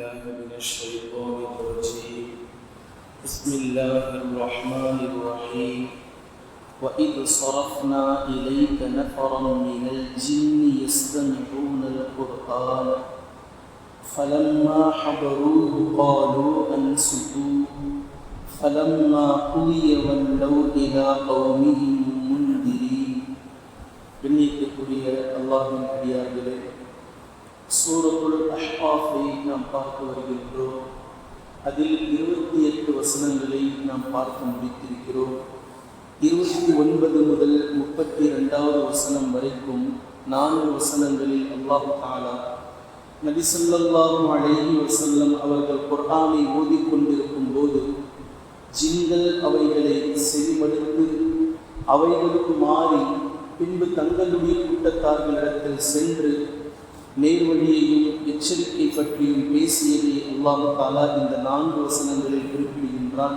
بالله من الشيطان الرجيم. بسم الله الرحمن الرحيم. وإذ صرفنا إليك نفرا من الجن يستمعون القرآن. فلما حضروه قالوا أنصتوا. فلما قضي ولوا إلى قومهم منذرين. بالنية الله من أبيات சூரத்துள் அஹ்காஃபை நாம் பார்த்து வருகின்றோம். அதில் இருபத்தி எட்டு வசனங்களை நாம் பார்த்து முடித்திருக்கிறோம். இருபத்தி ஒன்பது முதல் முப்பத்தி ரெண்டாவது வசனம் வரைக்கும் நான்கு வசனங்களில் அல்லாஹு தாலா நபி ஸல்லல்லாஹு அலைஹி வஸல்லம் அவர்கள் குர்ஆனை ஓதிக்கொண்டிருக்கும் போது ஜிங்கள் அவைகளை செவிமடுத்து அவைகளுக்கு மாறி பின்பு தங்களுடைய கூட்டத்தார்களிடத்தில் சென்று நேர்வழியையும் எச்சரிக்கை பற்றியும் பேசியதை அல்லாஹு தாலா இந்த நான்கு வசனங்களில் குறிப்பிடுகின்றான்.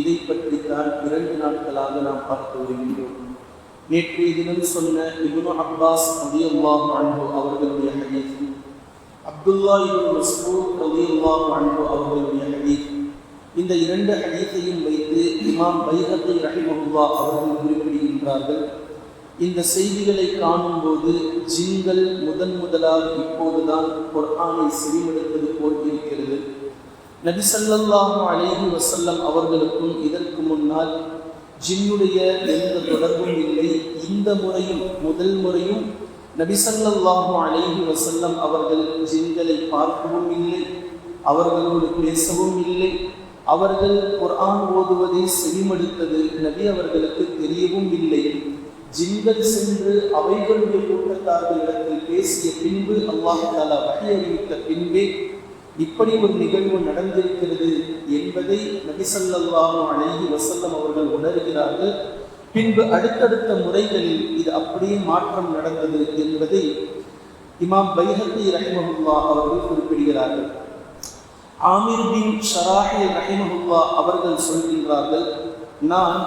இதை பற்றித்தான் இரண்டு நாட்களாக நாம் பார்த்து வருகின்றோம். நேற்றைய தினம் சொன்ன இபுனு அப்பாஸ் ரலியல்லாஹு அன்ஹு அவர்களுடைய ஹதீஸ். அப்துல்லா இப்னு அதி ரலியல்லாஹு அன்ஹு அவர்களுடைய ஹதீஸ். இந்த இரண்டு ஹதீத்தையும் வைத்து இமாம் பைஹத்தி ரஹிமஹுல்லா அவர்கள் குறிப்பிடுகின்றார்கள். இந்த செய்திகளை காணும்போது ஜிங்கள் முதன் முதலாக இப்போதுதான் குர்ஆனை செவிமடுத்தது போல் இருக்கிறது நபி ஸல்லல்லாஹு வசல்லம் அவர்களுக்கும் இதற்கு முன்னால் ஜின்னுடைய எந்த தொடர்பும் இல்லை. இந்த முறையும் முதல் முறையும் நபி ஸல்லல்லாஹு அலைஹி வசல்லம் அவர்கள் ஜின்களை பார்க்கவும் இல்லை அவர்களோடு பேசவும் இல்லை. அவர்கள் குர்ஆன் ஓதுவதை செவிமடுத்தது நபி அவர்களுக்கு தெரியவும் இல்லை. ஜின்கள் சென்று அவைகளுடைய கூட்டத்தார்களிடத்தில் பேசிய பின்பு அல்லாஹ் தாலா வகை அறிவித்த பின்பே இப்படி ஒரு நிகழ்வு நடந்திருக்கிறது என்பதை நபிசல்லாஹு அழகி வசல்லம் அவர்கள் உணர்கிறார்கள். பின்பு அடுத்தடுத்த முறைகளில் இது அப்படியே மாற்றம் நடந்தது என்பதை இமாம் பைஹத்தி ரஹிமஹுல்லா அவர்கள் குறிப்பிடுகிறார்கள். ஆமிர் பின் ஷராஹி ரஹிமஹுல்லா அவர்கள் சொல்கின்றார்கள் நான்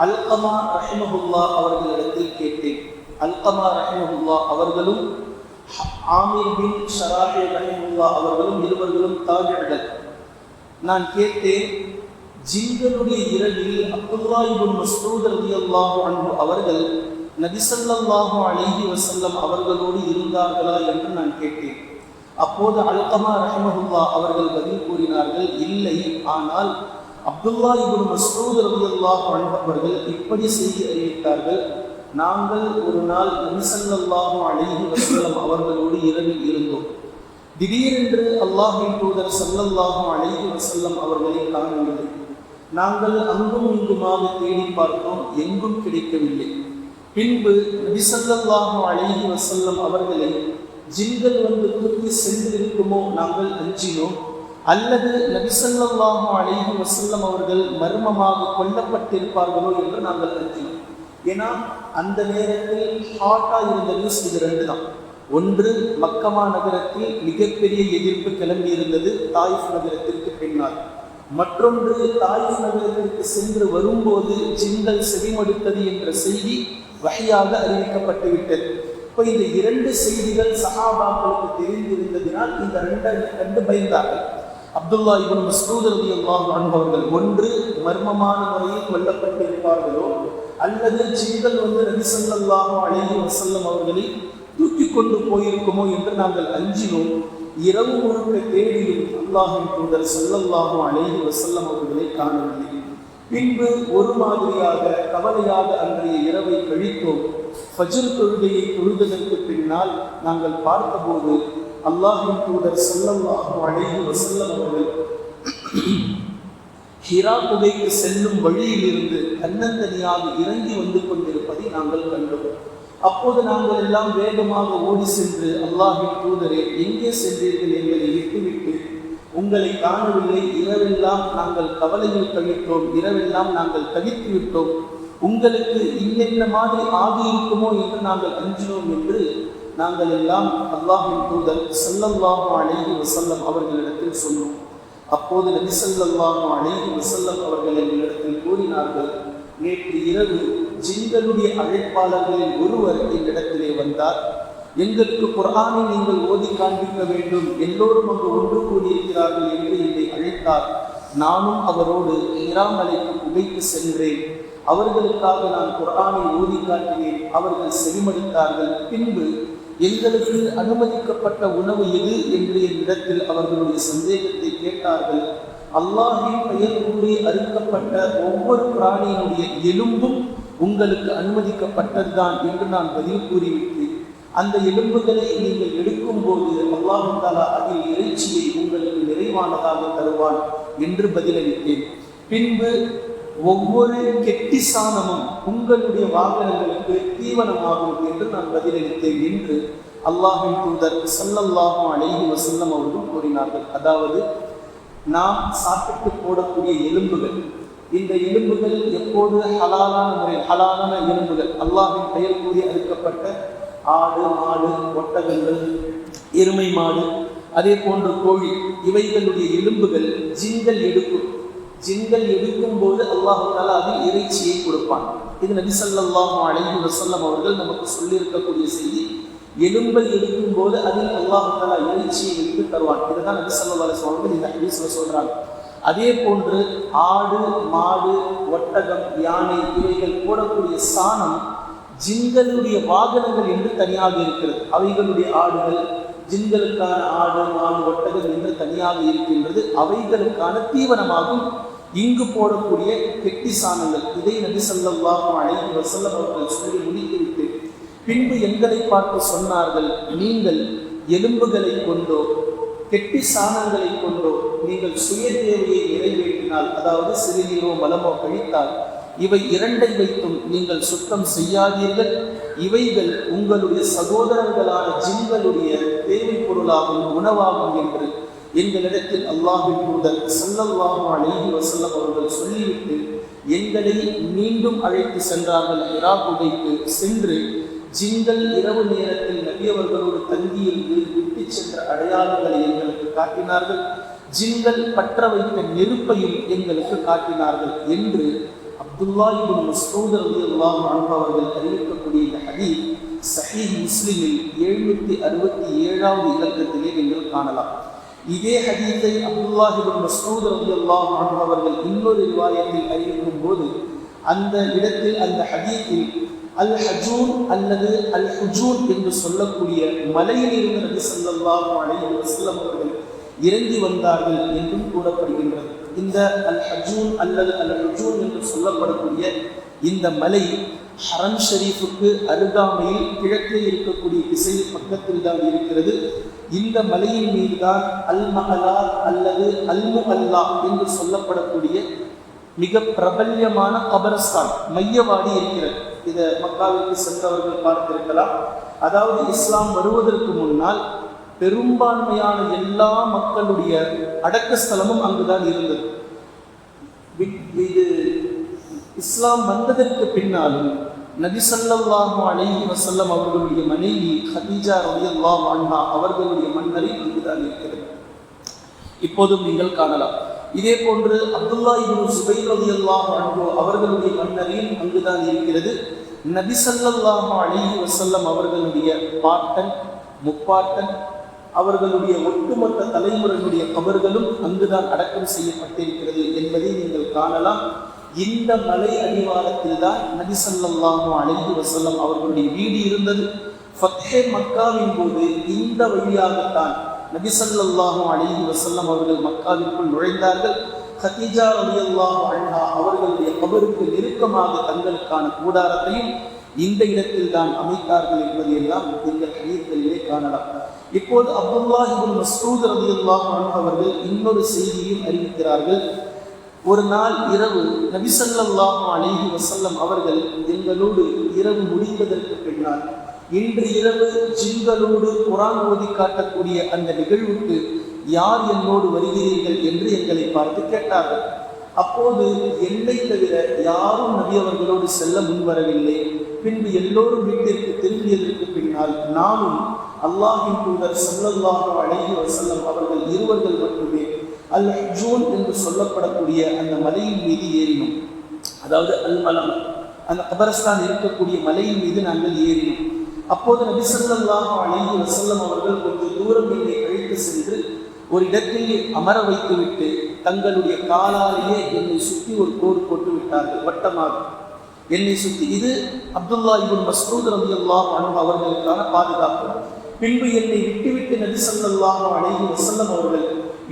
அல்கமா ரஹிமஹுல்லா அவர்களிடத்தில் கேட்டேன். அல்கமா ரஹிமஹுல்லா அவர்களும் ஆமீர் பின் ஷராஹி ரஹிமுல்லா அவர்களும் இருவர்களும் தாஜர்கள் நான் கேட்டேன் ஜிங்களுடைய இரவில் அப்துல்லா இபுன் மஸ்ரூத் ரலியல்லாஹு அன்பு அவர்கள் நபிசல்லாஹு அலிஹி வசல்லம் அவர்களோடு இருந்தார்களா என்று நான் கேட்டேன். அப்போது அல்கமா ரஹமஹுல்லா அவர்கள் பதில் கூறினார்கள் இல்லை ஆனால் அப்துல்லா இபுன் மஸ்ரூத் ரலியல்லாஹு அன்ஹு அவர்கள் இப்படி செய்தி அறிவித்தார்கள். நாங்கள் ஒரு நாள் நபிசல்லாஹு அழகி வசல்லம் அவர்களோடு இரவில் இருந்தோம். திடீரென்று அல்லாஹின் தூதர் சல்லல்லாஹு அழகி வசல்லம் அவர்களை காணவில்லை நாங்கள் அங்கும் இங்குமாக தேடி பார்த்தோம் எங்கும் கிடைக்கவில்லை. பின்பு நபிசல்லாஹு அழகி வசல்லம் அவர்களை ஜின்கள் வந்து தூக்கி சென்றிருக்குமோ? நாங்கள் அஞ்சினோம். அல்லது நபிசல்லாஹு அலைஹி வசல்லம் அவர்கள் மர்மமாக கொல்லப்பட்டிருப்பார்களோ என்று நாங்கள் அஞ்சினோம் ஏன்னா அந்த நேரத்தில் ஹாட்டாக இருந்த நியூஸ் இது ரெண்டு தான் ஒன்று மக்கமா நகரத்தில் மிகப்பெரிய எதிர்ப்பு கிளம்பி இருந்தது தாயிஃப் நகரத்திற்கு பின்னால். மற்றொன்று தாயிஃப் நகரத்திற்கு சென்று வரும்போது ஜின்கள் செவிமடுத்தது என்ற செய்தி வகையாக அறிவிக்கப்பட்டு விட்டது. இப்போ இந்த இரண்டு செய்திகள் சகாபாக்களுக்கு தெரிந்திருந்ததினால் இந்த ரெண்டு கண்டு பயந்தார்கள். அப்துல்லா இவன் மஸ்ரூத் அலி அல்லாஹ் அவர்கள் ஒன்று மர்மமான முறையில் கொல்லப்பட்டிருப்பார்களோ அல்லது ஜிங்கள் வந்து நபி ஸல்லல்லாஹு அலைஹி வஸல்லம் அவர்களை தூக்கி கொண்டு போயிருக்குமோ என்று நாங்கள் அஞ்சினோம். இரவு முழுக்க தேடியும் அல்லாஹின் தூதர் ஸல்லல்லாஹு அழகி வசல்லம் அவர்களை காணவில்லை. பின்பு ஒரு மாதிரியாக கவலையாக அன்றைய இரவை கழித்தோம். ஃபஜ்ர் தொழுகையை தொழுததற்கு பின்னால் நாங்கள் பார்த்தபோது அல்லாஹின் தூதர் ஸல்லல்லாஹு அலைஹி வஸல்லம் அவர்கள் ஹிரா குகைக்கு செல்லும் வழியிலிருந்து தன்னந்தனியாக இறங்கி வந்து கொண்டிருப்பதை நாங்கள் கண்டோம். அப்போது நாங்கள் எல்லாம் வேகமாக ஓடி சென்று அல்லாஹின் தூதரே எங்கே சென்றீர்கள் என்பதை விட்டுவிட்டு உங்களை காணவில்லை இரவெல்லாம் நாங்கள் கவலையில் கழித்தோம் இரவெல்லாம் நாங்கள் தவித்து விட்டோம். உங்களுக்கு இன்னென்ன மாதிரி ஆகியிருக்குமோ என்று நாங்கள் அஞ்சினோம் என்று நாங்கள் எல்லாம் அல்லாஹின் தூதர் சல்லல்லாஹு அழகி வசல்லம் அவர்களிடத்தில் சொன்னோம். அப்போது நபிசல்லாஹு அழகி வசல்லம் அவர்கள் எங்களிடத்தில் கூறினார்கள் நேற்று இரவு ஜிங்களுடைய அழைப்பாளர்களில் ஒருவர் எங்களிடத்திலே வந்தார். எங்களுக்கு குரானை நீங்கள் ஓதி காண்பிக்க வேண்டும். எல்லோரும் அங்கு ஒன்று கூடியிருக்கிறார்கள் என்று என்னை அழைத்தார். நானும் அவரோடு இராமலைக்கு புகைக்கு சென்றேன். அவர்களுக்காக நான் குரானை ஓதி காட்டினேன். அவர்கள் செவிமடித்தார்கள். பின்பு எங்களுக்கு அனுமதிக்கப்பட்ட உணவு எது என்று என்னிடத்தில் அவர்களுடைய சந்தேகத்தை கேட்டார்கள். அல்லாஹின் பெயர் கூறி அறுக்கப்பட்ட ஒவ்வொரு பிராணியினுடைய எலும்பும் உங்களுக்கு அனுமதிக்கப்பட்டதுதான் என்று நான் பதில் கூறிவிட்டேன். அந்த எலும்புகளை நீங்கள் எடுக்கும்போது அல்லாஹு தாலா அதில் இறைச்சியை உங்களுக்கு நிறைவானதாக தருவான் என்று பதிலளித்தேன். பின்பு ஒவ்வொரு கெட்டி சாணமும் உங்களுடைய வாகனங்களுக்கு தீவனமாகும் என்று நான் பதிலளித்தேன் என்று அல்லாஹின் தூதர் சல்லல்லாஹும் அழகி வசல்லம் அவர்கள் கூறினார்கள். அதாவது நாம் சாப்பிட்டு போடக்கூடிய எலும்புகள் இந்த எலும்புகள் எப்போது ஹலாலான முறை ஹலாலான எலும்புகள் அல்லாஹின் பெயர் கூறி அறுக்கப்பட்ட ஆடு மாடு ஒட்டகங்கள் எருமை மாடு அதே போன்று கோழி இவைகளுடைய எலும்புகள் ஜிங்கல் எடுக்கும் ஜின்கள் எடுக்கும் போது அல்லாஹு தாலா அதில் இறைச்சியை கொடுப்பான். இது நபி ஸல்லல்லாஹு அலைஹி வஸல்லம் அவர்கள் நமக்கு சொல்லியிருக்கக்கூடிய செய்தி. எலும்பை எடுக்கும் போது அதில் அல்லாஹு தாலா இறைச்சியை எடுத்து தருவான். இதுதான் நபி ஸல்லல்லாஹு அவர்கள் இந்த ஹதீஸ்ல சொல்றாங்க. அதே போன்று ஆடு மாடு ஒட்டகம் யானை இவைகள் போடக்கூடிய சாணம் ஜின்களுடைய வாகனங்கள் என்று தனியாக இருக்கிறது. அவைகளுடைய ஆடுகள் ஜின்களுக்கான ஆடு மாடு ஒட்டகம் என்று தனியாக இருக்கின்றது. அவைகளுக்கான தீவனமாகும். இங்கு போடக்கூடிய கெட்டி சாணங்கள் இதை நபி ஸல்லல்லாஹு அழைத்து வஸல்லம் அவர்கள் சொல்லி முடித்துவிட்டு பின்பு எங்களை பார்த்து சொன்னார்கள் நீங்கள் எலும்புகளை கொண்டோ கெட்டி சாணங்களை கொண்டோ நீங்கள் சுய தேவையை நிறைவேற்றினால் அதாவது சிறுநீரோ மலமோ கழித்தால் இவை இரண்டை வைத்தும் நீங்கள் சுத்தம் செய்யாதீர்கள். இவைகள் உங்களுடைய சகோதரர்களான ஜிங்களுடைய தேவை பொருளாகும் உணவாகும் என்று எங்களிடத்தில் அல்லாஹின் முதல் சல்லல்லாஹு அலைஹி வசல்லம் அவர்கள் சொல்லிவிட்டு எங்களை மீண்டும் அழைத்து சென்றார்கள் இரா குகைக்கு சென்று ஜிங்கள் இரவு நேரத்தில் நபியவர்களோடு தங்கியிருந்து விட்டு சென்ற அடையாளங்களை எங்களுக்கு காட்டினார்கள். ஜிங்கள் பற்ற வைத்த நெருப்பையும் எங்களுக்கு காட்டினார்கள் என்று அப்துல்லாஹிபின் இபின் மஸ்ஊத் ரலியல்லாஹு அவர்கள் அறிவிக்கக்கூடிய இந்த ஹதீஸ் சஹீஹ் முஸ்லிமில் எழுநூத்தி அறுபத்தி ஏழாவது இலக்கத்திலே நீங்கள் காணலாம். இதே ஹதீஸை அப்துல்லாஹிபின் மசூத் அலி அல்லாஹ் அவர்கள் இன்னொரு ரிவாயத்தில் அறிவிக்கும் போது அந்த இடத்தில் அந்த ஹதீஸில் அல் ஹஜூன் அல்லது அல் ஹுஜூன் என்று சொல்லக்கூடிய மலையில் இருந்து நபி ஸல்லல்லாஹு அலைஹி வஸல்லம் அவர்கள் இறங்கி வந்தார்கள் என்றும் கூறப்படுகின்றது. இந்த அல் ஹஜூன் அல்லது அல் ஹுஜூன் என்று சொல்லப்படக்கூடிய இந்த மலை ஹரம் ஷரீஃபுக்கு அருகாமையில் கிழக்கே இருக்கக்கூடிய திசை பக்கத்தில் தான் இருக்கிறது. இந்த மலையின் மீது தான் அல் மஹலா அல்லது அல்மு அல்லா என்று சொல்லப்படக்கூடிய மிக பிரபல்யமான கபரஸ்தான் மையவாடி இருக்கிறது. இதை மக்காவிற்கு சென்றவர்கள் பார்த்திருக்கலாம். அதாவது இஸ்லாம் வருவதற்கு முன்னால் பெரும்பான்மையான எல்லா மக்களுடைய அடக்க ஸ்தலமும் அங்குதான் இருந்தது. இது இஸ்லாம் வந்ததற்கு பின்னாலும் நபிசல்லாஹு ஸல்லல்லாஹு அலைஹி வசல்லம் அவர்களுடைய மனைவி ஹதீஜா ரலியல்லாஹு அன்ஹா அவர்களுடைய மன்னரை அங்குதான் இருக்கிறது. இப்போதும் நீங்கள் காணலாம். இதே போன்று அப்துல்லா இப்னு சுபை ரலியல்லாஹு அன்ஹு அவர்களுடைய மன்னரையும் அங்குதான் இருக்கிறது. நபிசல்லாஹு ஸல்லல்லாஹு அலைஹி வசல்லம் அவர்களுடைய பாட்டன் முப்பாட்டன் அவர்களுடைய ஒட்டுமொத்த தலைமுறைகளுடைய கபர்களும் அங்குதான் அடக்கம் செய்யப்பட்டிருக்கிறது என்பதை நீங்கள் காணலாம். இந்த மலை அடிவாரத்தில் தான் நபி ஸல்லல்லாஹு வசல்லம் அவர்களுடைய வீடு இருந்தது. ஃபத்தே மக்காவின் போது இந்த வழியாகத்தான் நபி ஸல்லல்லாஹு வசல்லம் அவர்கள் மக்காவிற்குள் நுழைந்தார்கள். கதீஜா ரலியல்லாஹு அழகா அவர்களுடைய கபருக்கு நெருக்கமாக தங்களுக்கான கூடாரத்தையும் இந்த இடத்தில் தான் அமைத்தார்கள் என்பதையெல்லாம் இந்த கணியத்திலே காணலாம். இப்போது அப்துல்லா இப்னு மஸ்ஊத் ரலியல்லாஹு அவர்கள் இன்னொரு செய்தியும் அறிவிக்கிறார்கள். ஒரு நாள் இரவு நபி அலிஹி வசல்லம் அவர்கள் எங்களோடு இரவு முடிந்ததற்கு பின்னால் இன்று இரவு ஜிங்களோடு குரான் ஓதி காட்டக்கூடிய அந்த நிகழ்வுக்கு யார் என்னோடு வருகிறீர்கள் என்று எங்களை பார்த்து கேட்டார்கள். அப்போது என்னை தவிர யாரும் நபி அவர்களோடு செல்ல முன்வரவில்லை. பின்பு எல்லோரும் வீட்டிற்கு திரும்பியதற்கு பின்னால் நானும் அல்லாஹின் தூதர் சல்லல்லாஹு அலைஹி வசல்லம் அவர்கள் இருவர்கள் மட்டுமே அல் ஜூன் என்று சொல்லப்படக்கூடிய அந்த மலையின் மீது ஏறினோம். அதாவது அல் மலம் அந்த கபரஸ்தான் இருக்கக்கூடிய மலையின் மீது நாங்கள் ஏறினோம். அப்போது நபி ஸல்லல்லாஹு வசல்லம் அவர்கள் கொஞ்சம் தூரம் என்னை அழைத்து சென்று ஒரு இடத்தில் அமர வைத்துவிட்டு தங்களுடைய காலாலேயே என்னை சுற்றி ஒரு கோடு போட்டு விட்டார்கள் வட்டமாக. என்னை சுற்றி இது அப்துல்லா இபுன் மஸ்ரூத் ரலியல்லாஹு அன்ஹு அவர்களுக்கான பாதுகாப்பு. பின்பு என்னை விட்டுவிட்டு நபி ஸல்லல்லாஹு அலைஹி வஸல்லம் அவர்கள்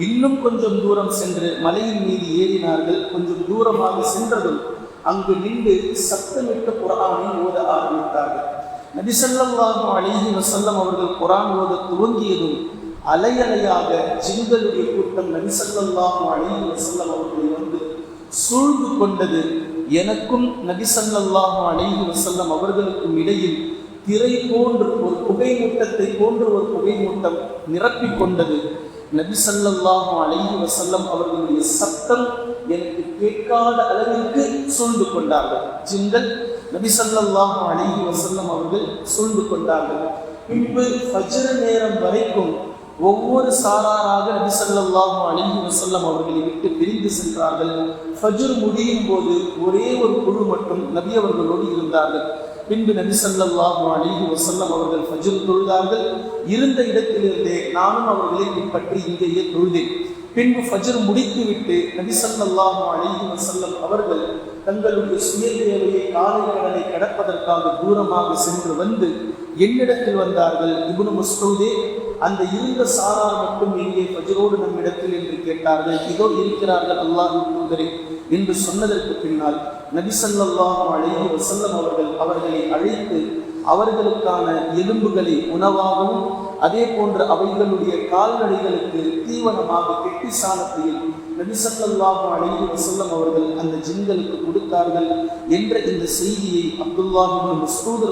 இன்னும் கொஞ்சம் தூரம் சென்று மலையின் மீது ஏறினார்கள். கொஞ்சம் தூரமாக சென்றதும் அங்கு நின்று சத்தமிட்டு குரானை ஓத ஆரம்பித்தார்கள். நபி ஸல்லல்லாஹு வசல்லம் அவர்கள் குரான் ஓத துவங்கியதும் அலையலையாக ஜிங்களுடைய கூட்டம் நபி ஸல்லல்லாஹு வசல்லம் அவர்களை வந்து சூழ்ந்து கொண்டது. எனக்கும் நபி ஸல்லல்லாஹு வசல்லம் அவர்களுக்கும் இடையில் திரை போன்று ஒரு புகைமூட்டத்தை போன்று ஒரு புகைமூட்டம் நிரப்பிக் கொண்டது. நபி ஸல்லல்லாஹு அலைஹி அவர்களுடைய சத்தம் எனக்கு கேட்காத அளவிற்கு சூழ்ந்து கொண்டார்கள். ஜிந்தல் நபி ஸல்லல்லாஹு வசல்லம் அவர்கள் சூழ்ந்து கொண்டார்கள். பின்பு ஃபஜ்ர நேரம் வரைக்கும் ஒவ்வொரு சாராராக நபி ஸல்லல்லாஹு அலைஹி வஸல்லம் அவர்களை விட்டு பிரிந்து சென்றார்கள். ஃபஜ்ர் முடியும் போது ஒரே ஒரு குழு மட்டும் நபி அவர்களோடு இருந்தார்கள். பின்பு நபி ஸல்லல்லாஹு அலிஹி வசல்லம் அவர்கள் ஃபஜுல் தொழுதார்கள். இருந்த இடத்திலிருந்தே நானும் அவர்களை பின்பற்றி இங்கேயே தொழுதேன். பின்பு ஃபஜ்ர் முடித்துவிட்டு நபி ஸல்லல்லாஹு அலிஹி வசல்லம் அவர்கள் தங்களுடைய சுய தேவையை காலை கடனை கடப்பதற்காக தூரமாக சென்று வந்து என்னிடத்தில் வந்தார்கள். இபுனு மஸ்ரூதே அந்த இருந்த சாரார் மட்டும் எங்கே ஃபஜ்ரோடு நம்மிடத்தில் என்று கேட்டார்கள். இதோ இருக்கிறார்கள் அல்லாஹ் தூதரே. என்று சொன்னதற்கு பின்னால் நபிசல்லாஹு அழகி வசல்லம் அவர்கள் அவர்களை அழைத்து அவர்களுக்கான எலும்புகளை உணவாகவும் அதே போன்று அவைகளுடைய கால்நடைகளுக்கு தீவனமாக கெட்டி சாணத்தையும் நபிசல்லாஹு அழகி வசல்லம் அவர்கள் அந்த ஜின்களுக்கு கொடுத்தார்கள் என்ற இந்த செய்தியை அப்துல்லாஹின் இப்னு மஸ்ஊத்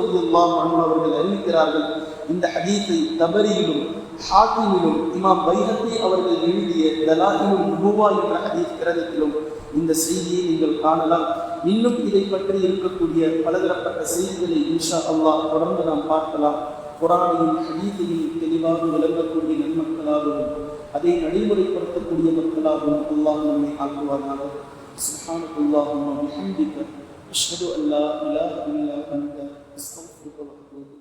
அவர்கள் அறிவிக்கிறார்கள். இந்த ஹதீத்தை தபரியிலும் ஹாக்கிமிலும் இமாம் பைஹத்தி அவர்கள் எழுதிய தலாஹிலும் நுபுவா என்ற ஹதீஸ் கிரதத்திலும் இந்த செய்தியை நீங்கள் காணலாம் இன்னும் இதை பற்றி இருக்கக்கூடிய பலதரப்பட்ட செய்திகளை இன்ஷா அல்லாஹ் தொடர்ந்து நாம் பார்க்கலாம் குரானையும் ஹதீஸையும் தெளிவாக விளங்கக்கூடிய நன்மக்களாகவும் அதை நடைமுறைப்படுத்தக்கூடிய மக்களாகவும் அல்லாஹ் நம்மை ஆக்குவாராக سبحانك اللهم وبحمدك أشهد أن لا إله إلا أنت أستغفرك وأتوب إليك